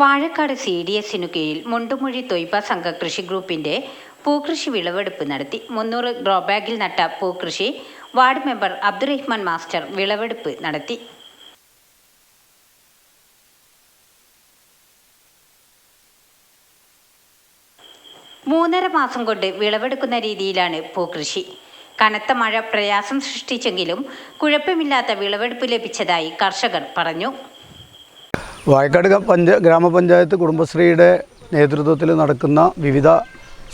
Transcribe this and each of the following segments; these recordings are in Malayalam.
വാഴക്കാട് സി ഡി എസിനു കീഴിൽ മുണ്ടുമൊഴി തൊയ്പ സംഘ കൃഷി ഗ്രൂപ്പിന്റെ പൂക്കൃഷി വിളവെടുപ്പ് നടത്തി. മുന്നൂറ് ഗ്രോ ബാഗിൽ നട്ട പൂക്കൃഷി വാർഡ് മെമ്പർ അബ്ദുറഹ്മാൻ മാസ്റ്റർ വിളവെടുപ്പ് നടത്തി. മൂന്നര മാസം കൊണ്ട് വിളവെടുക്കുന്ന രീതിയിലാണ് പൂക്കൃഷി. കനത്ത മഴ പ്രയാസം സൃഷ്ടിച്ചെങ്കിലും കുഴപ്പമില്ലാത്ത വിളവെടുപ്പ് ലഭിച്ചതായി കർഷകർ പറഞ്ഞു. വായക്കാട് പഞ്ച ഗ്രാമപഞ്ചായത്ത് കുടുംബശ്രീയുടെ നേതൃത്വത്തിൽ നടക്കുന്ന വിവിധ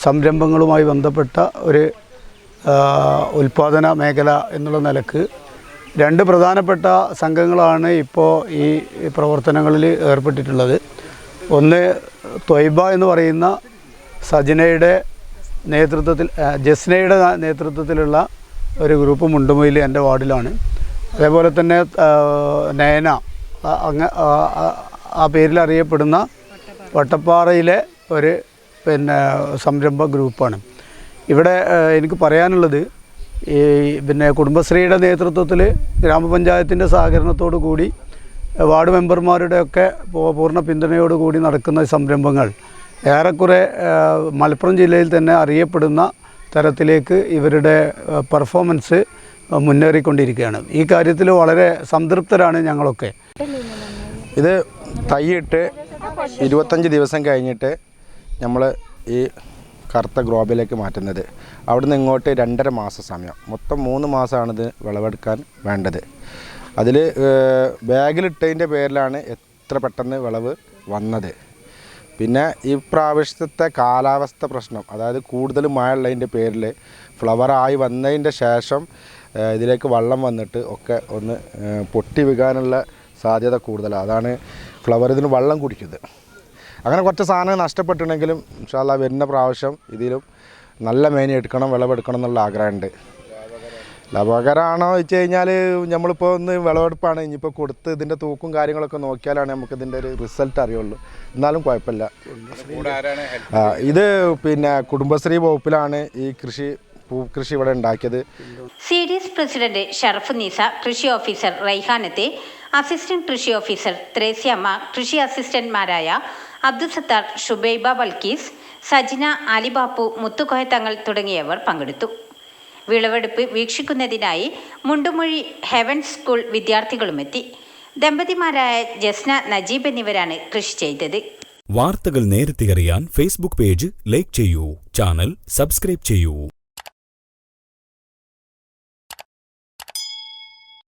സംരംഭങ്ങളുമായി ബന്ധപ്പെട്ട ഒരു ഉൽപാദന മേഖല എന്നുള്ള നിലയ്ക്ക് രണ്ട് പ്രധാനപ്പെട്ട സംഘങ്ങളാണ് ഇപ്പോൾ ഈ പ്രവർത്തനങ്ങളിൽ ഏർപ്പെട്ടിട്ടുള്ളത്. ഒന്ന് ത്വയ്ബ എന്ന് പറയുന്ന സജിനയുടെ നേതൃത്വത്തിൽ ജസ്നയുടെ നേതൃത്വത്തിലുള്ള ഒരു ഗ്രൂപ്പ് മുണ്ടുമൊയിൽ എന്റെ വാർഡിലാണ്. അതേപോലെ തന്നെ നയന അങ്ങ ആ, പേരിൽ അറിയപ്പെടുന്ന വട്ടപ്പാറയിലെ ഒരു പിന്നെ സംരംഭ ഗ്രൂപ്പാണ്. ഇവിടെ എനിക്ക് പറയാനുള്ളത് ഈ പിന്നെ കുടുംബശ്രീയുടെ നേതൃത്വത്തിൽ ഗ്രാമപഞ്ചായത്തിന്റെ സഹകരണത്തോടു കൂടി വാർഡ് മെമ്പർമാരുടെയൊക്കെ പൂർണ പിന്തുണയോടുകൂടി നടക്കുന്ന സംരംഭങ്ങൾ ഏറെക്കുറെ മലപ്പുറം ജില്ലയിൽ തന്നെ അറിയപ്പെടുന്ന തരത്തിലേക്ക് ഇവരുടെ പെർഫോമൻസ് മുന്നേറിക്കൊണ്ടിരിക്കുകയാണ്. ഈ കാര്യത്തിൽ വളരെ സംതൃപ്തരാണ് ഞങ്ങളൊക്കെ. ഇത് തൈയിട്ട് ഇരുപത്തഞ്ച് ദിവസം കഴിഞ്ഞിട്ട് നമ്മൾ ഈ കറുത്ത ഗ്രോബിലേക്ക് മാറ്റുന്നത്. അവിടെ നിന്ന് ഇങ്ങോട്ട് രണ്ടര മാസ സമയം. മൊത്തം മൂന്ന് മാസമാണിത് വിളവെടുക്കാൻ വേണ്ടത്. അതിൽ ബാഗിലിട്ടതിന്റെ പേരിലാണ് എത്ര പെട്ടെന്ന് വിളവ് വന്നത്. പിന്നെ ഈ പ്രാവശ്യത്തെ കാലാവസ്ഥ പ്രശ്നം അതായത് കൂടുതൽ മഴ ഉള്ളതിന്റെ പേരിൽ ഫ്ലവറായി വന്നതിന്റെ ശേഷം ഇതിലേക്ക് വള്ളം വന്നിട്ട് ഒക്കെ ഒന്ന് പൊട്ടി വീകാനുള്ള സാധ്യത കൂടുതലാണ് അതാണ് ഫ്ലവർ ഇതിന് വള്ളം കുടിക്കുന്നത്. അങ്ങനെ കുറച്ച് സാധനം നഷ്ടപ്പെട്ടിട്ടുണ്ടെങ്കിലും ഇൻഷാല്ല വരുന്ന പ്രാവശ്യം ഇതിലും നല്ല മേനി എടുക്കണം വിളവെടുക്കണം എന്നുള്ള ആഗ്രഹമുണ്ട്. ലാഭകരമാണോ വെച്ച് കഴിഞ്ഞാൽ നമ്മളിപ്പോൾ ഒന്ന് വിളവെടുപ്പാണ്. ഇനിയിപ്പോൾ കൊടുത്ത് ഇതിന്റെ തൂക്കും കാര്യങ്ങളൊക്കെ നോക്കിയാലാണ് നമുക്ക് ഇതിന്റെ ഒരു റിസൾട്ട് അറിയുള്ളൂ. എന്നാലും കുഴപ്പമില്ല. ഇത് പിന്നെ കുടുംബശ്രീ വകുപ്പിലാണ് ഈ കൃഷി പൂക്കൃഷി ഇവിടെ ഉണ്ടാക്കിയത് C D S president Sharaf Neesa കൃഷി ഓഫീസർ റൈഹാനത്തെ അസിസ്റ്റന്റ് കൃഷി ഓഫീസർ ത്രേസ്യമ്മ കൃഷി അസിസ്റ്റന്റ്മാരായ അബ്ദുസത്താർ ഷുബൈബ ബൽക്കീസ് സജിന അലിബാപ്പു മുത്തുകോയ തങ്ങൾ തുടങ്ങിയവർ പങ്കെടുത്തു. വിളവെടുപ്പ് വീക്ഷിക്കുന്നതിനായി മുണ്ടുമൊഴി ഹെവൻ സ്കൂൾ വിദ്യാർത്ഥികളുമെത്തി ദമ്പതിമാരായ ജസ്ന നജീബ് എന്നിവരാണ് കൃഷി ചെയ്തത്. വാർത്തകൾ നേരത്തെ അറിയാൻ ഫേസ്ബുക്ക് പേജ് ലൈക്ക് ചെയ്യൂ ചാനൽ സബ്സ്ക്രൈബ് ചെയ്യൂ.